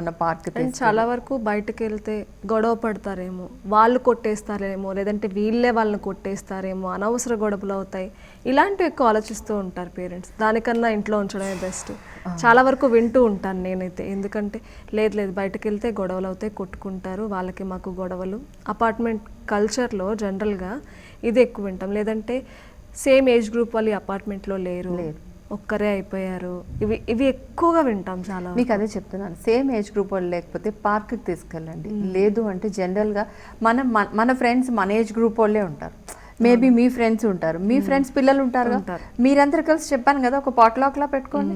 ఉన్న park and చాలా వరకు బయటకు వెళ్తే గొడవ పడతారేమో. వాళ్ళు కొట్టేస్తారేమో లేదంటే వీళ్ళే వాళ్ళని కొట్టేస్తారేమో అనవసర గొడవలు అవుతాయి. ఇలాంటివి ఎక్కువ ఆలోచిస్తూ ఉంటారు పేరెంట్స్. దానికన్నా ఇంట్లో ఉంచడమే బెస్ట్. చాలా వరకు వింటూ ఉంటాను నేనైతే. ఎందుకంటే లేదు లేదు బయటకు వెళ్తే గొడవలు అవుతాయి కొట్టుకుంటారు వాళ్ళకి మాకు గొడవలు. అపార్ట్మెంట్ కల్చర్లో జనరల్గా ఇది ఎక్కువ వింటాం. లేదంటే సేమ్ ఏజ్ గ్రూప్ వాళ్ళు అపార్ట్మెంట్లో లేరు. ఒక్కరే అయిపోయారు. ఇవి ఇవి ఎక్కువగా వింటాం చాలా. మీకు అదే చెప్తున్నాను. సేమ్ ఏజ్ గ్రూప్ వాళ్ళు లేకపోతే పార్క్కి తీసుకెళ్ళండి. లేదు అంటే జనరల్గా మన మన- మన ఫ్రెండ్స్ మన ఏజ్ గ్రూప్ వాళ్ళే ఉంటారు. మేబీ మీ ఫ్రెండ్స్ ఉంటారు. మీ ఫ్రెండ్స్ పిల్లలు ఉంటారు. మీరందరూ కలిసి చెప్పాను కదా ఒక పాట్లాక్లా పెట్టుకోండి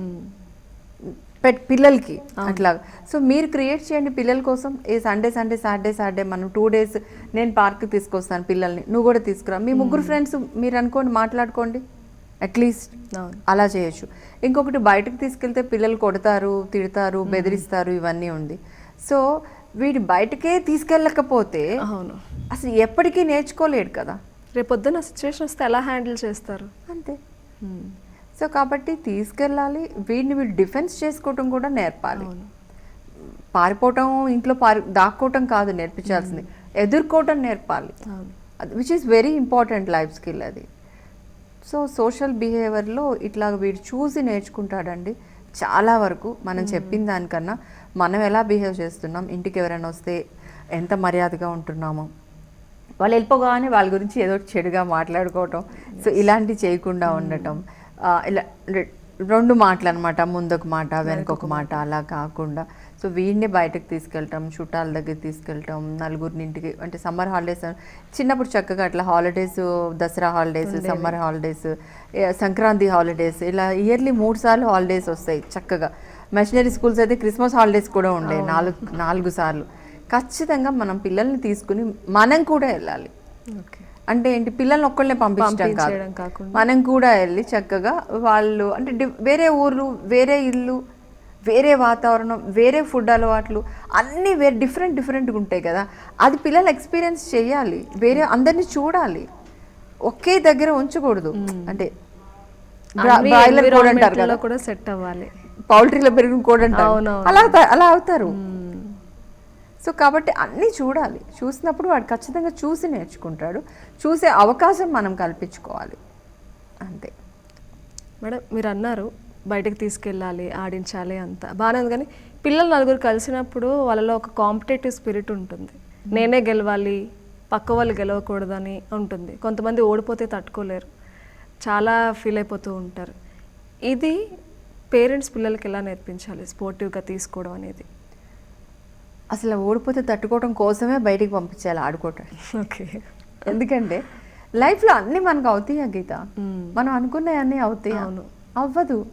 పెట్ పిల్లలకి అట్లా సో మీరు క్రియేట్ చేయండి పిల్లల కోసం. ఏ సండే సండే సాటర్డే సాటర్డే మనం టూ డేస్ నేను పార్క్ తీసుకొస్తాను పిల్లల్ని. నువ్వు కూడా తీసుకురా. మీ ముగ్గురు ఫ్రెండ్స్ మీరు అనుకోండి మాట్లాడుకోండి. అట్లీస్ట్ అలా చేయొచ్చు. ఇంకొకటి బయటకు తీసుకెళ్తే పిల్లలు కొడతారు తిడతారు బెదిరిస్తారు ఇవన్నీ ఉంది. సో వీడు బయటకే తీసుకెళ్ళకపోతే అవును. అసలు ఎప్పటికీ నేర్చుకోలేడు కదా. రేపొద్దున సిచ్యువేషన్ వస్తే ఎలా హ్యాండిల్ చేస్తారు? అంతే. సో కాబట్టి తీసుకెళ్ళాలి. వీడిని వీడు డిఫెన్స్ చేసుకోవటం కూడా నేర్పాలి. పారిపోవటం ఇంట్లో పారి దాక్కోవటం కాదు నేర్పించాల్సింది. ఎదుర్కోవటం నేర్పాలి. Which is very important life skill అది. సో సోషల్ బిహేవియర్లో ఇట్లా వీడు చూసి నేర్చుకుంటాడండి చాలా వరకు మనం చెప్పిన దానికన్నా మనం ఎలా బిహేవ్ చేస్తున్నాం ఇంటికి ఎవరైనా వస్తే ఎంత మర్యాదగా ఉంటున్నామో. వాళ్ళు వెళ్ళిపోగానే వాళ్ళ గురించి ఏదో చెడుగా మాట్లాడుకోవటం. సో ఇలాంటివి చేయకుండా ఉండటం. ఇలా రెండు మాటలు అనమాట ముందొక మాట వెనకొక మాట. అలా కాకుండా. సో వీడిని బయటకు తీసుకెళ్ళటం చుట్టాల దగ్గర తీసుకెళ్ళటం నలుగురిని ఇంటికి అంటే సమ్మర్ హాలిడేస్ చిన్నప్పుడు చక్కగా అట్లా holidays Dasara holidays summer holidays Sankranti holidays ఇలా ఇయర్లీ మూడు సార్లు హాలిడేస్ వస్తాయి చక్కగా. మెషనరీ స్కూల్స్ అయితే క్రిస్మస్ హాలిడేస్ కూడా ఉండే నాలుగు నాలుగు సార్లు. ఖచ్చితంగా మనం పిల్లల్ని తీసుకుని మనం కూడా వెళ్ళాలి. ఓకే. అంటే ఏంటి? పిల్లల్ని ఒక్కళ్ళనే పంపించడం కాదు. మనం కూడా వెళ్ళి చక్కగా వాళ్ళు అంటే వేరే ఊర్లు వేరే ఇల్లు వేరే వాతావరణం వేరే ఫుడ్ అలవాట్లు అన్నీ వేరే డిఫరెంట్ డిఫరెంట్గా ఉంటాయి కదా. అది పిల్లలు ఎక్స్పీరియన్స్ చేయాలి. వేరే అందరినీ చూడాలి. ఒకే దగ్గర ఉంచకూడదు. అంటే బ్రాయిలర్ కూడా అంటారు కదా. కూడా సెట్ అవ్వాలి. పౌల్ట్రీలో పెరిగిన కూడా అంటారు. అలా అలా అవుతారు. సో కాబట్టి అన్నీ చూడాలి. చూసినప్పుడు వాడు ఖచ్చితంగా చూసి నేర్చుకుంటాడు. చూసే అవకాశం మనం కల్పించుకోవాలి. అంతే. మేడం మీరు అన్నారు బయటకు తీసుకెళ్ళాలి ఆడించాలి అంత. బాగానే ఉంది కానీ పిల్లలు నలుగురు కలిసినప్పుడు వాళ్ళలో ఒక కాంపిటేటివ్ స్పిరిట్ ఉంటుంది. నేనే గెలవాలి పక్క వాళ్ళు గెలవకూడదని ఉంటుంది. కొంతమంది ఓడిపోతే తట్టుకోలేరు. చాలా ఫీల్ అయిపోతూ ఉంటారు. ఇది పేరెంట్స్ పిల్లలకి ఎలా నేర్పించాలి? స్పోర్టివ్గా తీసుకోవడం అనేది. అసలు ఓడిపోతే తట్టుకోవడం కోసమే బయటికి పంపించాలి ఆడుకోవటం. ఓకే. ఎందుకంటే లైఫ్లో అన్నీ మనకు అవుతాయి గీత. మనం అనుకున్నవి అన్నీ అవుతాయి? అవును. అవ్వదు.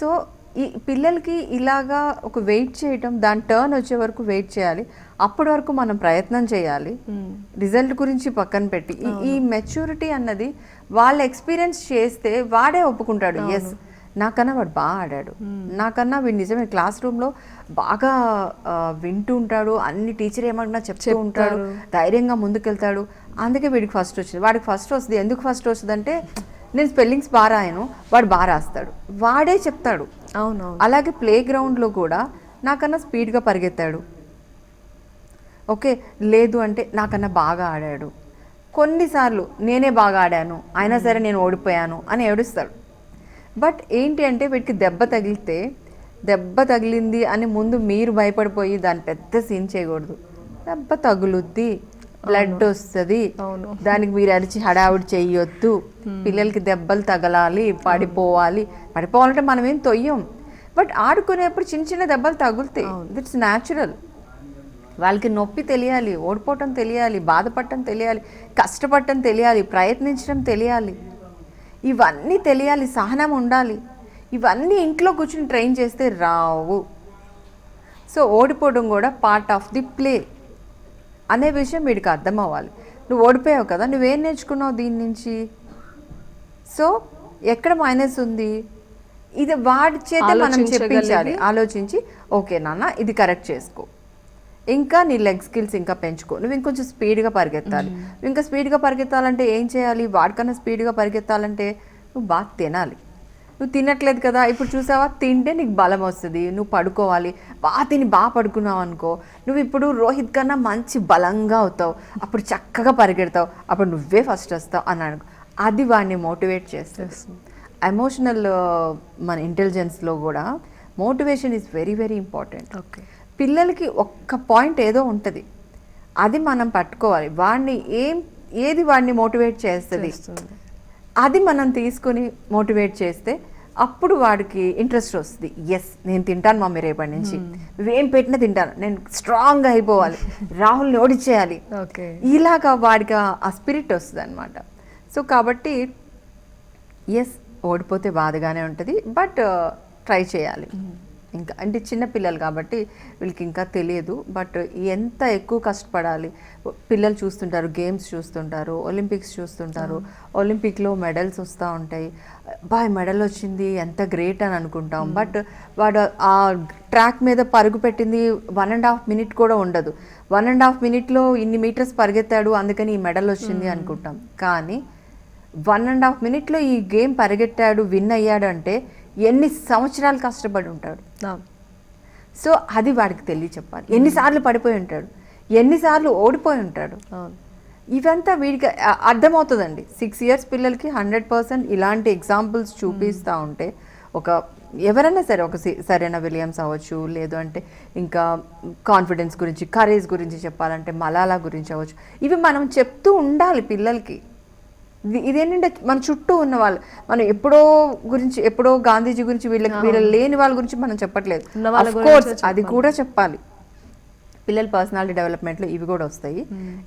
సో ఈ పిల్లలకి ఇలాగా ఒక వెయిట్ చేయటం దాని టర్న్ వచ్చే వరకు వెయిట్ చేయాలి. అప్పటి వరకు మనం ప్రయత్నం చేయాలి. రిజల్ట్ గురించి పక్కన పెట్టి. ఈ మెచ్యూరిటీ అన్నది వాళ్ళు ఎక్స్పీరియన్స్ చేస్తే వాడే ఒప్పుకుంటాడు. ఎస్ నాకన్నా వాడు బాగా ఆడాడు. నాకన్నా వీడు నిజమే క్లాస్ రూమ్లో బాగా వింటూ ఉంటాడు. అన్ని టీచర్ ఏమన్నా చెప్తూ ఉంటాడు. ధైర్యంగా ముందుకెళ్తాడు. అందుకే వీడికి ఫస్ట్ వచ్చింది. వాడికి ఫస్ట్ వస్తుంది. ఎందుకు ఫస్ట్ వస్తుంది అంటే నేను స్పెల్లింగ్స్ బాగా రాయను. వాడు బాగా రాస్తాడు. వాడే చెప్తాడు. అవునవును. అలాగే ప్లే గ్రౌండ్లో కూడా నాకన్నా స్పీడ్గా పరిగెత్తాడు. ఓకే లేదు అంటే నాకన్నా బాగా ఆడాడు. కొన్నిసార్లు నేనే బాగా ఆడాను. అయినా సరే నేను ఓడిపోయాను అని ఏడుస్తాడు. బట్ ఏంటి అంటే వీటికి దెబ్బ తగిలితే దెబ్బ తగిలింది అని ముందు మీరు భయపడిపోయి దాన్ని పెద్ద సీన్ చేయకూడదు. దెబ్బ తగులుద్ది బ్లడ్ వస్తుంది. దానికి మీరు అరిచి హడావుడి చెయ్యొద్దు పిల్లలకి దెబ్బలు తగలాలి పడిపోవాలి. పడిపోవాలంటే మనం ఏం తొయ్యం? బట్ ఆడుకునేప్పుడు చిన్న చిన్న దెబ్బలు తగులుతాయి. ఇట్స్ న్యాచురల్ వాళ్ళకి నొప్పి తెలియాలి ఓడిపోవటం తెలియాలి బాధపడటం తెలియాలి కష్టపడటం తెలియాలి ప్రయత్నించడం తెలియాలి. ఇవన్నీ తెలియాలి సహనం ఉండాలి. ఇవన్నీ ఇంట్లో కూర్చుని ట్రైన్ చేస్తే రావు. సో ఓడిపోవడం కూడా పార్ట్ ఆఫ్ ది ప్లే అనే విషయం వీడికి అర్థం అవ్వాలి నువ్వు ఓడిపోయావు కదా నువ్వేం నేర్చుకున్నావు దీని నుంచి? సో ఎక్కడ మైనస్ ఉంది? ఇది వాడి చేత మనం చెప్పించాలి. ఆలోచించి ఓకే నాన్న ఇది కరెక్ట్ చేసుకో. ఇంకా నీ లెగ్ స్కిల్స్ ఇంకా పెంచుకో. నువ్వు ఇంకొంచెం స్పీడ్గా పరిగెత్తాలి. నువ్వు ఇంకా స్పీడ్గా పరిగెత్తాలంటే ఏం చేయాలి? వాడికన్నా స్పీడ్గా పరిగెత్తాలంటే నువ్వు బాగా తినాలి. నువ్వు తినట్లేదు కదా? ఇప్పుడు చూసావా? తింటే నీకు బలం వస్తుంది. నువ్వు పడుకోవాలి. బాగా తిని బాగా పడుకున్నావు అనుకో నువ్వు ఇప్పుడు రోహిత్ కన్నా మంచి బలంగా అవుతావు. అప్పుడు చక్కగా పరిగెడతావు. అప్పుడు నువ్వే ఫస్ట్ వస్తావు అని అనుకో అది వాడిని మోటివేట్ చేస్తుంది. ఎమోషనల్ మన ఇంటెలిజెన్స్లో కూడా motivation is very very important okay పిల్లలకి ఒక్క పాయింట్ ఏదో ఉంటుంది. అది మనం పట్టుకోవాలి. వాడిని ఏం ఏది వాడిని మోటివేట్ చేస్తుంది. అది మనం తీసుకొని మోటివేట్ చేస్తే అప్పుడు వాడికి ఇంట్రెస్ట్ వస్తుంది. ఎస్ నేను తింటాను మమ్మీ రేపటి నుంచి. నువ్వేం పెట్టినా తింటాను. నేను స్ట్రాంగ్గా అయిపోవాలి. రాహుల్ని ఓడిచేయాలి ఓకే. ఇలాగా వాడికి ఆ- ఆ స్పిరిట్ వస్తుంది అనమాట సో కాబట్టి ఎస్ ఓడిపోతే బాధగానే ఉంటుంది. బట్ ట్రై చేయాలి. ఇంకా అంటే చిన్న పిల్లలు కాబట్టి వీళ్ళకి ఇంకా తెలియదు. బట్ ఎంత ఎక్కువ కష్టపడాలి? పిల్లలు చూస్తుంటారు గేమ్స్ చూస్తుంటారు ఒలింపిక్స్ చూస్తుంటారు. ఒలింపిక్లో మెడల్స్ వస్తూ ఉంటాయి. బాయ్ మెడల్ వచ్చింది ఎంత గ్రేట్ అని అనుకుంటాం. బట్ వాడు ఆ ట్రాక్ మీద పరుగు పెట్టింది వన్ అండ్ హాఫ్ మినిట్ కూడా ఉండదు. వన్ అండ్ హాఫ్ మినిట్లో ఇన్ని మీటర్స్ పరిగెత్తాడు అందుకని ఈ మెడల్ వచ్చింది అనుకుంటాం. కానీ వన్ అండ్ హాఫ్ మినిట్లో ఈ గేమ్ పరిగెట్టాడు విన్ అయ్యాడు అంటే ఎన్ని సంవత్సరాలు కష్టపడి ఉంటాడు. సో అది వాడికి తెలియ చెప్పాలి ఎన్నిసార్లు పడిపోయి ఉంటాడు. ఎన్నిసార్లు ఓడిపోయి ఉంటాడు. ఇవంతా వీడికి అర్థమవుతుందండి. సిక్స్ ఇయర్స్ పిల్లలకి హండ్రెడ్ పర్సెంట్ ఇలాంటి ఎగ్జాంపుల్స్ చూపిస్తూ ఉంటే ఒక ఎవరైనా సరే ఒక సి- సరైన విలియమ్స్ అవ్వచ్చు లేదు అంటే ఇంకా కాన్ఫిడెన్స్ గురించి కరేజ్ గురించి చెప్పాలంటే మలాలా గురించి అవ్వచ్చు. ఇవి మనం చెప్తూ ఉండాలి పిల్లలకి. ఇదేంటంటే మన చుట్టూ ఉన్న వాళ్ళు మనం ఎప్పుడో గురించి ఎప్పుడో గాంధీజీ గురించి వీళ్ళకి వీళ్ళ లేని వాళ్ళ గురించి మనం చెప్పట్లేదు. అది కూడా చెప్పాలి. పిల్లల పర్సనాలిటీ డెవలప్మెంట్లో ఇవి కూడా వస్తాయి.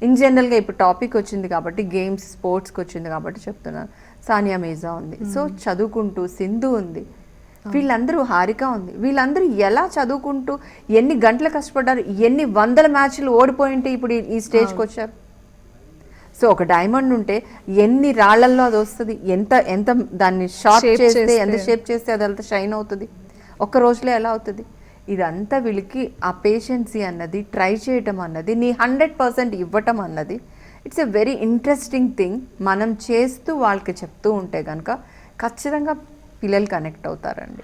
ఇన్ జనరల్గా ఇప్పుడు టాపిక్ వచ్చింది కాబట్టి గేమ్స్ స్పోర్ట్స్కి వచ్చింది కాబట్టి చెప్తున్నాను. సానియా మీజా ఉంది. సో చదువుకుంటూ సింధు ఉంది. వీళ్ళందరూ హారిక ఉంది. వీళ్ళందరూ ఎలా చదువుకుంటూ ఎన్ని గంటలు కష్టపడ్డారు ఎన్ని వందల మ్యాచ్లు ఓడిపోయింటే ఇప్పుడు ఈ స్టేజ్కి వచ్చారు? సో ఒక డైమండ్ ఉంటే ఎన్ని రాళ్ళల్లో అది వస్తుంది? ఎంత ఎంత దాన్ని షార్ప్ చేస్తే. ఎంత షేప్ చేస్తే అది అంత షైన్ అవుతుంది? ఒక్క రోజులో ఎలా అవుతుంది? ఇదంతా వీళ్ళకి ఆ పేషెన్సీ అన్నది ట్రై చేయటం అన్నది నీ హండ్రెడ్ పర్సెంట్ ఇవ్వటం అన్నది it's a very interesting thing మనం చేస్తూ వాళ్ళకి చెప్తూ ఉంటే కనుక ఖచ్చితంగా పిల్లలు కనెక్ట్ అవుతారండి.